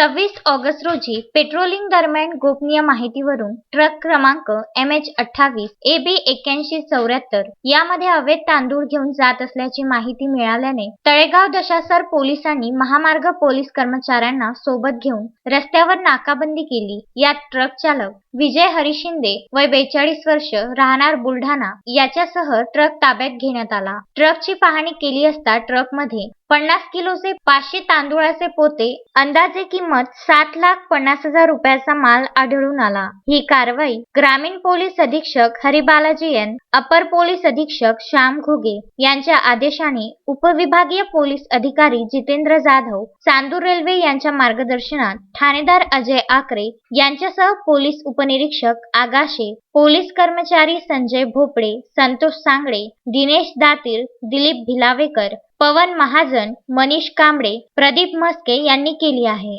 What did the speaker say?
सव्वीस ऑगस्ट रोजी पेट्रोलिंग दरम्यान गोपनीय माहितीवरून ट्रक क्रमांक एम एच अठ्ठावीस ए बी एक्क्याऐंशी चौऱ्याहत्तर यामध्ये अवैध तांदूळ घेऊन जात असल्याची माहिती मिळाल्याने तळेगाव दशासर पोलिसांनी महामार्ग पोलीस कर्मचाऱ्यांना सोबत घेऊन रस्त्यावर नाकाबंदी केली. यात ट्रक चालक विजय हरी शिंदे वय बेचाळीस वर्ष राहणार बुलढाणा याच्यासह ट्रक ताब्यात घेण्यात आला. ट्रकची पाहणी केली असता ट्रकमध्ये पन्नास किलोचे पाचशे तांदूळाचे पोते अंदाजे किंमत सात लाख पन्नास हजार रुपयाचा माल आढळून आला. ही कारवाई ग्रामीण पोलीस अधीक्षक हरिबालाजी एन अपर पोलीस अधीक्षक श्याम घुगे यांच्या आदेशाने उपविभागीय पोलीस अधिकारी जितेंद्र जाधव चांदूर रेल्वे यांच्या मार्गदर्शनात ठाणेदार अजय आकरे यांच्यासह पोलीस उपनिरीक्षक आगाशे पोलीस कर्मचारी संजय भोपळे संतोष सांगळे दिनेश दातीर दिलीप भिलावेकर पवन महाजन मनीष कांबळे प्रदीप म्हस्के यांनी केली आहे.